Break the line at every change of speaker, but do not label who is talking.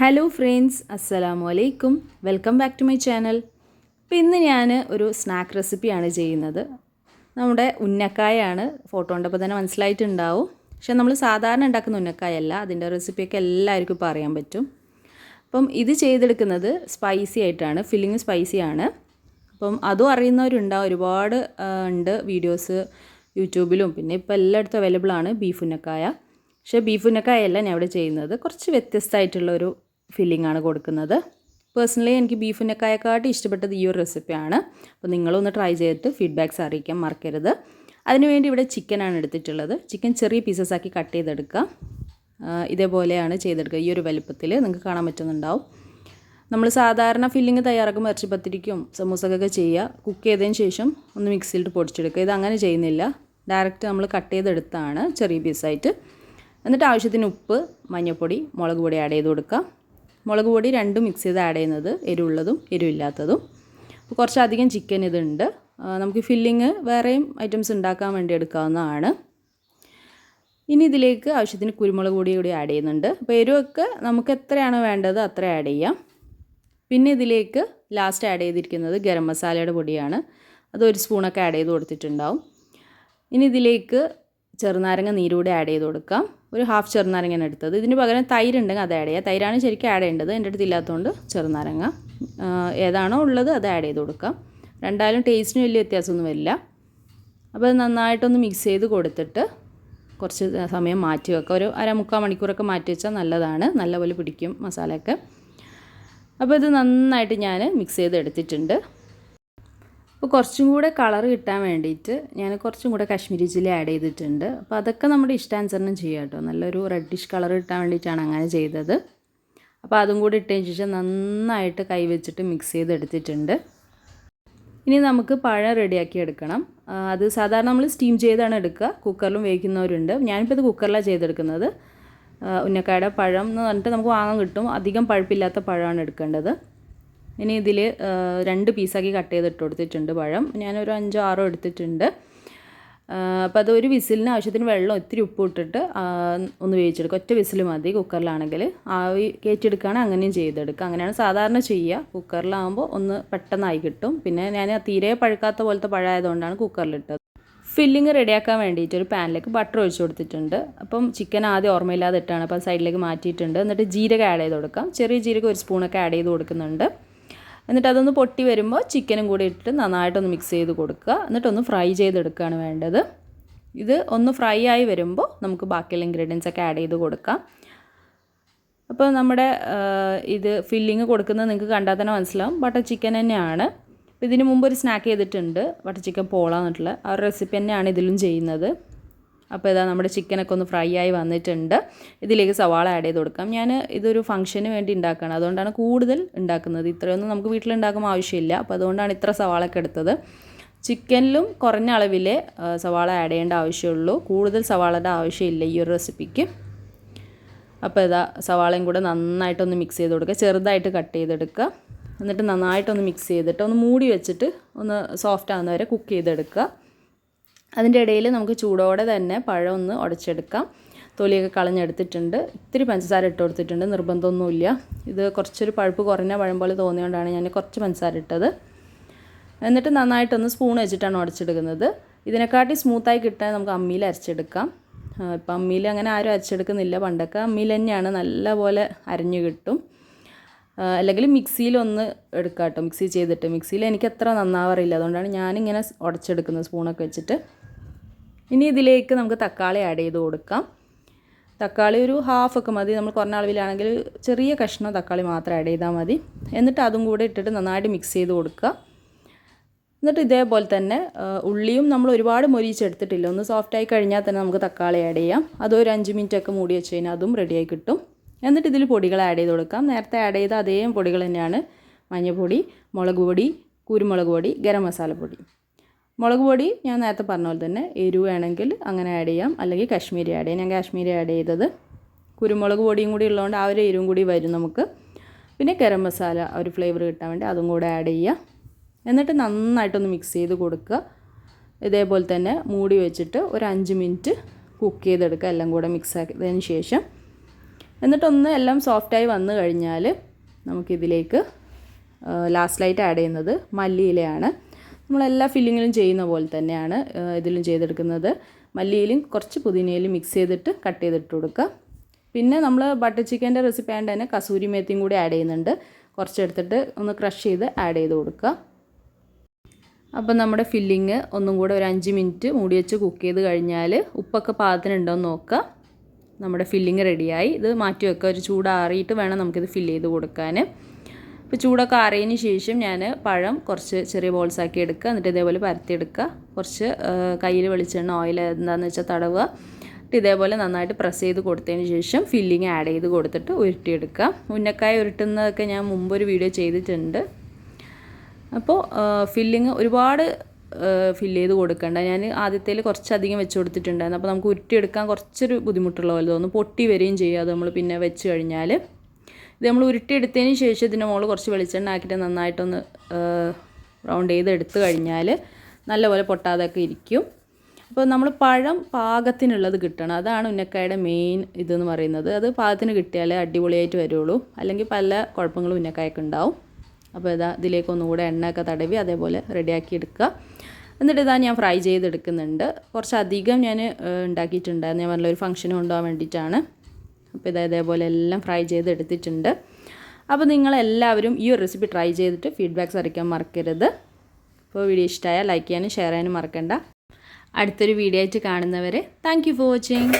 Hello friends അസ്സലാമു അലൈക്കും welcome back to my channel അപ്പോൾ ഇന്ന് ഞാൻ ഒരു സ്നാക്ക് റെസിപ്പിയാണ് ചെയ്യുന്നത്. നമ്മുടെ ഉന്നക്കായാണ്. ഫോട്ടോ കണ്ടപ്പോൾ തന്നെ മനസ്സിലായിട്ടുണ്ടാവും. പക്ഷെ നമ്മൾ സാധാരണ ഉണ്ടാക്കുന്ന ഉന്നക്കായല്ല. അതിന്റെ റെസിപ്പിയൊക്കെ എല്ലാവർക്കും ഇപ്പോൾ അറിയാൻ പറ്റും. അപ്പം ഇത് ചെയ്തെടുക്കുന്നത് സ്പൈസി ആയിട്ടാണ്. ഫില്ലിങ് സ്പൈസി ആണ്. അപ്പം അതും അറിയുന്നവരുണ്ടാവും ഒരുപാട് ഉണ്ട് വീഡിയോസ് യൂട്യൂബിലും. പിന്നെ ഇപ്പോൾ എല്ലായിടത്തും അവൈലബിൾ ആണ് ബീഫ് ഉന്നക്കായ. പക്ഷേ ബീഫ് ഉന്നക്കായല്ല ഞാൻ ഇവിടെ ചെയ്യുന്നത്. കുറച്ച് വ്യത്യസ്തമായിട്ടുള്ള ഒരു ഫില്ലിംഗ് ആണ് കൊടുക്കുന്നത്. പേഴ്സണലി എനിക്ക് ബീഫ് ഉന്നക്കായക്കാട്ടി ഇഷ്ടപ്പെട്ടത് ഈ ഒരു റെസിപ്പിയാണ് അപ്പോൾ നിങ്ങളൊന്ന് ട്രൈ ചെയ്തിട്ട് ഫീഡ്ബാക്ക്സ് അറിയിക്കാൻ മറക്കരുത്. അതിനുവേണ്ടി ഇവിടെ ചിക്കനാണ് എടുത്തിട്ടുള്ളത്. ചിക്കൻ ചെറിയ പീസസ് ആക്കി കട്ട് ചെയ്തെടുക്കുക. ഇതേപോലെയാണ് ചെയ്തെടുക്കുക. ഈ ഒരു വലുപ്പത്തിൽ നിങ്ങൾക്ക് കാണാൻ പറ്റുന്നുണ്ടാവും. നമ്മൾ സാധാരണ ഫില്ലിങ് തയ്യാറാക്കുമ്പോൾ ഇറച്ചി പത്തിരിക്കും സമൂസക്കൊക്കെ ചെയ്യുക. കുക്ക് ചെയ്തതിന് ശേഷം ഒന്ന് മിക്സിയിലിട്ട് പൊടിച്ചെടുക്കുക. ഇത് അങ്ങനെ ചെയ്യുന്നില്ല. ഡയറക്റ്റ് നമ്മൾ കട്ട് ചെയ്തെടുത്താണ് ചെറിയ പീസായിട്ട് എന്നിട്ട് ആവശ്യത്തിന് ഉപ്പ് മഞ്ഞൾപ്പൊടി മുളക് പൊടി ആഡ് ചെയ്ത് കൊടുക്കുക. മുളക് പൊടി രണ്ടും മിക്സ് ചെയ്ത് ആഡ് ചെയ്യുന്നത് എരിവുള്ളതും എരിവില്ലാത്തതും. കുറച്ചധികം ചിക്കൻ ഇതുണ്ട്. നമുക്ക് ഫില്ലിങ് വേറെയും ഐറ്റംസ് ഉണ്ടാക്കാൻ വേണ്ടി എടുക്കാവുന്നതാണ്. ഇനി ഇതിലേക്ക് ആവശ്യത്തിന് കുരുമുളക് പൊടി കൂടി ആഡ് ചെയ്യുന്നുണ്ട്. അപ്പോൾ എരിവൊക്കെ നമുക്ക് എത്രയാണ് വേണ്ടത് അത്ര ആഡ് ചെയ്യാം. പിന്നെ ഇതിലേക്ക് ലാസ്റ്റ് ആഡ് ചെയ്തിരിക്കുന്നത് ഗരം മസാലയുടെ പൊടിയാണ്. അത് ഒരു സ്പൂണൊക്കെ ആഡ് ചെയ്ത് കൊടുത്തിട്ടുണ്ടാവും. ഇനി ഇതിലേക്ക് ചെറുനാരങ്ങ നീരൂടെ ആഡ് ചെയ്ത് കൊടുക്കാം. ഒരു ഹാഫ് ചെറുനാരങ്ങയാണ് എടുത്തത്. ഇതിന് പകരം തൈര് ഉണ്ടെങ്കിൽ അത് ആഡ് ചെയ്യുക തൈരാണ് ശരിക്കും ആഡ് ചെയ്യേണ്ടത്. എന്റെ അടുത്ത് ഇല്ലാത്തതുകൊണ്ട് ചെറുനാരങ്ങ ഏതാണോ ഉള്ളത് അത് ആഡ് ചെയ്ത് കൊടുക്കാം. രണ്ടായാലും ടേസ്റ്റിന് വലിയ വ്യത്യാസമൊന്നും വരില്ല. അപ്പോൾ നന്നായിട്ടൊന്ന് മിക്സ് ചെയ്ത് കൊടുത്തിട്ട് കുറച്ച് സമയം മാറ്റി വെക്കുക ഒരു അരമുക്കാൽ മണിക്കൂറൊക്കെ മാറ്റി വെച്ചാൽ നല്ലതാണ്. നല്ലപോലെ പിടിക്കും മസാലയൊക്കെ. അപ്പോൾ ഇത് നന്നായിട്ട് ഞാൻ മിക്സ് ചെയ്ത് എടുത്തിട്ടുണ്ട്. അപ്പോൾ കുറച്ചും കൂടെ കളർ കിട്ടാൻ വേണ്ടിയിട്ട് ഞാൻ കുറച്ചും കൂടെ കാശ്മീരി ചില്ലി ആഡ് ചെയ്തിട്ടുണ്ട്. അപ്പോൾ അതൊക്കെ നമ്മുടെ ഇഷ്ടാനുസരണം ചെയ്യാം കേട്ടോ. നല്ലൊരു റെഡിഷ് കളർ കിട്ടാൻ വേണ്ടിയിട്ടാണ് അങ്ങനെ ചെയ്തത്. അപ്പോൾ അതും കൂടി ഇട്ടതിന് ശേഷം നന്നായിട്ട് കൈ വെച്ചിട്ട് മിക്സ് ചെയ്തെടുത്തിട്ടുണ്ട്. ഇനി നമുക്ക് പഴം റെഡിയാക്കി എടുക്കണം. അത് സാധാരണ നമ്മൾ സ്റ്റീം ചെയ്താണ് എടുക്കുക. കുക്കറിലും വേവിക്കുന്നവരുണ്ട്. ഞാനിപ്പോൾ ഇത് കുക്കറിലാണ് ചെയ്തെടുക്കുന്നത്. ഉന്നക്കായുടെ പഴം എന്ന് പറഞ്ഞിട്ട് നമുക്ക് വാങ്ങാൻ കിട്ടും. അധികം പഴുപ്പില്ലാത്ത പഴമാണ് എടുക്കേണ്ടത്. ഇനി ഇതിൽ രണ്ട് പീസാക്കി കട്ട് ചെയ്തിട്ട് കൊടുത്തിട്ടുണ്ട് പഴം. ഞാനൊരു അഞ്ചോ ആറോ എടുത്തിട്ടുണ്ട്. അപ്പോൾ അത് ഒരു വിസിലിന് ആവശ്യത്തിന് വെള്ളം ഒത്തിരി ഉപ്പ് ഇട്ടിട്ട് ഒന്ന് വേവിച്ചെടുക്കുക. ഒറ്റ വിസിൽ മതി കുക്കറിലാണെങ്കിൽ ആവി കയറ്റിയെടുക്കുകയാണെങ്കിൽ അങ്ങനെയും ചെയ്തെടുക്കുക. അങ്ങനെയാണ് സാധാരണ ചെയ്യുക. കുക്കറിലാകുമ്പോൾ ഒന്ന് പെട്ടെന്നായി കിട്ടും. പിന്നെ ഞാൻ തീരെ പഴുക്കാത്ത പോലത്തെ പഴമായതുകൊണ്ടാണ് കുക്കറിലിട്ടത്. ഫില്ലിങ് റെഡിയാക്കാൻ വേണ്ടിയിട്ട് ഒരു പാനിലേക്ക് ബട്ടർ ഒഴിച്ച് കൊടുത്തിട്ടുണ്ട്. അപ്പം ചിക്കൻ ആദ്യം ഓർമ്മയില്ലാതെ ഇട്ടാണ് അപ്പം സൈഡിലേക്ക് മാറ്റിയിട്ടുണ്ട്. എന്നിട്ട് ജീരകം ആഡ് ചെയ്ത് കൊടുക്കാം. ചെറിയ ജീരകം ഒരു സ്പൂണൊക്കെ ആഡ് ചെയ്ത് കൊടുക്കുന്നുണ്ട്. എന്നിട്ട് അതൊന്ന് പൊട്ടി വരുമ്പോൾ ചിക്കനും കൂടി ഇട്ടിട്ട് നന്നായിട്ടൊന്ന് മിക്സ് ചെയ്ത് കൊടുക്കുക. എന്നിട്ടൊന്ന് ഫ്രൈ ചെയ്തെടുക്കുകയാണ് വേണ്ടത്. ഇത് ഒന്ന് ഫ്രൈ ആയി വരുമ്പോൾ നമുക്ക് ബാക്കിയുള്ള ഇൻഗ്രീഡിയൻസ് ഒക്കെ ആഡ് ചെയ്ത് കൊടുക്കാം. അപ്പോൾ നമ്മുടെ ഇത് ഫില്ലിങ് കൊടുക്കുന്നത് നിങ്ങൾക്ക് കണ്ടാൽ തന്നെ മനസ്സിലാവും. ബട്ടർ ചിക്കൻ തന്നെയാണ്. ഇതിന് മുമ്പ് ഒരു സ്നാക്ക് ചെയ്തിട്ടുണ്ട്. ബട്ടർ ചിക്കൻ പോള എന്നിട്ടുള്ള ആ ഒരു റെസിപ്പി തന്നെയാണ് ഇതിലും ചെയ്യുന്നത്. അപ്പോൾ ഇതാ നമ്മുടെ ചിക്കനൊക്കെ ഒന്ന് ഫ്രൈ ആയി വന്നിട്ടുണ്ട്. ഇതിലേക്ക് സവാള ആഡ് ചെയ്ത് കൊടുക്കാം. ഞാൻ ഇതൊരു ഫംഗ്ഷന് വേണ്ടി ഉണ്ടാക്കുകയാണ്. അതുകൊണ്ടാണ് കൂടുതൽ ഉണ്ടാക്കുന്നത്. ഇത്രയൊന്നും നമുക്ക് വീട്ടിലുണ്ടാക്കുമ്പോൾ ആവശ്യമില്ല. അപ്പോൾ അതുകൊണ്ടാണ് ഇത്ര സവാളൊക്കെ എടുത്തത്. ചിക്കനിലും കുറഞ്ഞ അളവിലെ സവാള ആഡ് ചെയ്യേണ്ട ആവശ്യമുള്ളൂ. കൂടുതൽ സവാളയുടെ ആവശ്യമില്ല ഈ ഒരു റെസിപ്പിക്ക് അപ്പോൾ ഇതാ സവാളയും കൂടെ നന്നായിട്ടൊന്ന് മിക്സ് ചെയ്ത് കൊടുക്കുക. ചെറുതായിട്ട് കട്ട് ചെയ്തെടുക്കുക എന്നിട്ട് നന്നായിട്ടൊന്ന് മിക്സ് ചെയ്തിട്ട് ഒന്ന് മൂടി വെച്ചിട്ട് ഒന്ന് സോഫ്റ്റ് ആകുന്നവരെ കുക്ക് ചെയ്തെടുക്കുക. അതിന്റെ ഇടയിൽ നമുക്ക് ചൂടോടെ തന്നെ പഴം ഒന്ന് ഉടച്ചെടുക്കാം. തൊലിയൊക്കെ കളഞ്ഞെടുത്തിട്ടുണ്ട്. ഇത്തിരി പഞ്ചസാര ഇട്ട് കൊടുത്തിട്ടുണ്ട്. നിർബന്ധമൊന്നുമില്ല. ഇത് കുറച്ചൊരു പഴുപ്പ് കുറഞ്ഞ പഴം പോലെ തോന്നിയതുകൊണ്ടാണ് ഞാൻ കുറച്ച് പഞ്ചസാര ഇട്ടത്. എന്നിട്ട് നന്നായിട്ടൊന്ന് സ്പൂൺ വെച്ചിട്ടാണ് ഉടച്ചെടുക്കുന്നത്. ഇതിനെക്കാട്ടി സ്മൂത്തായി കിട്ടാൻ നമുക്ക് അമ്മിയിൽ അരച്ചെടുക്കാം. ഇപ്പം അമ്മിയിൽ അങ്ങനെ ആരും അരച്ചെടുക്കുന്നില്ല. പണ്ടൊക്കെ അമ്മിയിൽ തന്നെയാണ് നല്ലപോലെ അരഞ്ഞു കിട്ടും. അല്ലെങ്കിൽ മിക്സിയിലൊന്ന് എടുക്കാം കേട്ടോ മിക്സി ചെയ്തിട്ട്. മിക്സിയിൽ എനിക്ക് അത്ര നന്നാവാറില്ല. അതുകൊണ്ടാണ് ഞാനിങ്ങനെ ഉടച്ചെടുക്കുന്നത് സ്പൂണൊക്കെ വെച്ചിട്ട്. ഇനി ഇതിലേക്ക് നമുക്ക് തക്കാളി ആഡ് ചെയ്ത് കൊടുക്കാം. തക്കാളി ഒരു ഹാഫ് ഒക്കെ മതി. നമ്മൾ കുറഞ്ഞ അളവിലാണെങ്കിൽ ചെറിയ കഷ്ണം തക്കാളി മാത്രം ആഡ് ചെയ്താൽ മതി. എന്നിട്ട് അതും കൂടെ ഇട്ടിട്ട് നന്നായിട്ട് മിക്സ് ചെയ്ത് കൊടുക്കുക. എന്നിട്ട് ഇതേപോലെ തന്നെ ഉള്ളിയും നമ്മൾ ഒരുപാട് മൊരിച്ചെടുത്തിട്ടില്ല. ഒന്ന് സോഫ്റ്റായി കഴിഞ്ഞാൽ തന്നെ നമുക്ക് തക്കാളി ആഡ് ചെയ്യാം. അതൊരു അഞ്ച് മിനിറ്റ് ഒക്കെ മൂടി വെച്ച് കഴിഞ്ഞാൽ അതും റെഡിയായി കിട്ടും. എന്നിട്ട് ഇതിൽ പൊടികൾ ആഡ് ചെയ്ത് കൊടുക്കാം. നേരത്തെ ആഡ് ചെയ്ത അതേ പൊടികൾ തന്നെയാണ്. മഞ്ഞൾപ്പൊടി മുളക് പൊടി കുരുമുളക് പൊടി ഗരം മസാലപ്പൊടി മുളക് പൊടി ഞാൻ നേരത്തെ പറഞ്ഞ പോലെ തന്നെ എരിവ് വേണമെങ്കിൽ അങ്ങനെ ആഡ് ചെയ്യാം. അല്ലെങ്കിൽ കാശ്മീരി ആഡ് ചെയ്യാം. ഞാൻ കാശ്മീരി ആഡ് ചെയ്തത് കുരുമുളക് പൊടിയും കൂടി ഉള്ളതുകൊണ്ട് ആ ഒരു എരിവും കൂടി വരും നമുക്ക്. പിന്നെ ഗരം മസാല ഒരു ഫ്ലേവർ കിട്ടാൻ വേണ്ടി അതും കൂടെ ആഡ് ചെയ്യുക എന്നിട്ട് നന്നായിട്ടൊന്ന് മിക്സ് ചെയ്ത് കൊടുക്കുക. ഇതേപോലെ തന്നെ മൂടി വെച്ചിട്ട് ഒരു അഞ്ച് മിനിറ്റ് കുക്ക് ചെയ്തെടുക്കുക. എല്ലാം കൂടെ മിക്സ് ആക്കിയതിന് ശേഷം. എന്നിട്ടൊന്ന് എല്ലാം സോഫ്റ്റായി വന്നു കഴിഞ്ഞാൽ നമുക്കിതിലേക്ക് ലൈറ്റ് ആഡ് ചെയ്യുന്നത് മല്ലിയിലയാണ്. നമ്മളെല്ലാ ഫില്ലിങ്ങിലും ചെയ്യുന്ന പോലെ തന്നെയാണ് ഇതിലും ചെയ്തെടുക്കുന്നത്. മല്ലിയിലും കുറച്ച് പുതിനയിലും മിക്സ് ചെയ്തിട്ട് കട്ട് ചെയ്തിട്ട് കൊടുക്കുക. പിന്നെ നമ്മൾ ബട്ടർ ചിക്കന്റെ റെസിപ്പി ആയതുകൊണ്ട് തന്നെ കസൂരി മേത്തിയും കൂടി ആഡ് ചെയ്യുന്നുണ്ട്. കുറച്ചെടുത്തിട്ട് ഒന്ന് ക്രഷ് ചെയ്ത് ആഡ് ചെയ്ത് കൊടുക്കുക. അപ്പം നമ്മുടെ ഫില്ലിങ് ഒന്നും കൂടെ ഒരു അഞ്ച് മിനിറ്റ് മൂടി വെച്ച് കുക്ക് ചെയ്ത് കഴിഞ്ഞാൽ ഉപ്പൊക്കെ പാകത്തിനുണ്ടോ എന്ന് നോക്കുക. നമ്മുടെ ഫില്ലിങ് റെഡിയായി ഇത് മാറ്റി വെക്കുക. ഒരു ചൂടാറിയിട്ട് വേണം നമുക്കിത് ഫില്ല് ചെയ്ത് കൊടുക്കാൻ ഇപ്പോൾ ചൂടൊക്കെ ആറിയതിന് ശേഷം ഞാൻ പഴം കുറച്ച് ചെറിയ ബോൾസ് ആക്കി എടുക്കുക. എന്നിട്ട് ഇതേപോലെ പരത്തിയെടുക്കുക കുറച്ച് കയ്യിൽ വെളിച്ചെണ്ണ ഓയിൽ എന്താണെന്ന് വെച്ചാൽ തടവുക. എന്നിട്ട് ഇതേപോലെ നന്നായിട്ട് പ്രസ് ചെയ്ത് കൊടുത്തതിന് ശേഷം ഫില്ലിങ് ആഡ് ചെയ്ത് കൊടുത്തിട്ട് ഉരുട്ടിയെടുക്കുക. ഉന്നക്കായ ഉരുട്ടുന്നതൊക്കെ ഞാൻ മുമ്പൊരു വീഡിയോ ചെയ്തിട്ടുണ്ട്. അപ്പോൾ ഫില്ലിങ് ഒരുപാട് ഫില്ല് ചെയ്ത് കൊടുക്കണ്ട. ഞാൻ ആദ്യത്തേൽ കുറച്ചധികം വെച്ച് കൊടുത്തിട്ടുണ്ടായിരുന്നു. അപ്പോൾ നമുക്ക് ഉരുട്ടിയെടുക്കാൻ കുറച്ചൊരു ബുദ്ധിമുട്ടുള്ള പോലെ തോന്നും പൊട്ടി വരികയും ചെയ്യും. അത് നമ്മൾ പിന്നെ വെച്ച് കഴിഞ്ഞാൽ ഇത് നമ്മൾ ഉരുട്ടിയെടുത്തതിന് ശേഷം ഇതിന്റെ മുകളിൽ കുറച്ച് വെളിച്ചെണ്ണ ആക്കിയിട്ട് നന്നായിട്ടൊന്ന് റൗണ്ട് ചെയ്ത് എടുത്തു കഴിഞ്ഞാൽ നല്ലപോലെ പൊട്ടാതൊക്കെ ഇരിക്കും. അപ്പോൾ നമ്മൾ പഴം പാകത്തിനുള്ളത് കിട്ടണം. അതാണ് ഉന്നക്കായുടെ മെയിൻ ഇതെന്ന് പറയുന്നത്. അത് പാകത്തിന് കിട്ടിയാലേ അടിപൊളിയായിട്ട് വരുള്ളൂ. അല്ലെങ്കിൽ പല കുഴപ്പങ്ങളും ഉന്നക്കായൊക്കെ ഉണ്ടാവും. അപ്പോൾ ഇതാ ഇതിലേക്ക് ഒന്നുകൂടെ എണ്ണയൊക്കെ തടവി അതേപോലെ റെഡിയാക്കി എടുക്കുക. എന്നിട്ട് ഇതാ ഞാൻ ഫ്രൈ ചെയ്തെടുക്കുന്നുണ്ട്. കുറച്ചധികം ഞാൻ ഉണ്ടാക്കിയിട്ടുണ്ടായിരുന്നു. ഞാൻ പറഞ്ഞ ഒരു ഫംഗ്ഷന് കൊണ്ടുപോകാൻ വേണ്ടിയിട്ടാണ്. അപ്പോൾ ഇതാ ഇതേപോലെ എല്ലാം ഫ്രൈ ചെയ്ത് എടുത്തിട്ടുണ്ട് അപ്പോൾ നിങ്ങളെല്ലാവരും ഈ ഒരു റെസിപ്പി ട്രൈ ചെയ്തിട്ട് ഫീഡ്ബാക്ക്സ് അറിയിക്കാൻ മറക്കരുത്. അപ്പോൾ വീഡിയോ ഇഷ്ടമായാൽ ലൈക്ക് ചെയ്യാനും ഷെയർ ചെയ്യാനും മറക്കണ്ട. അടുത്തൊരു വീഡിയോ ആയിട്ട് കാണുന്നവരെ താങ്ക് ഫോർ വാച്ചിങ്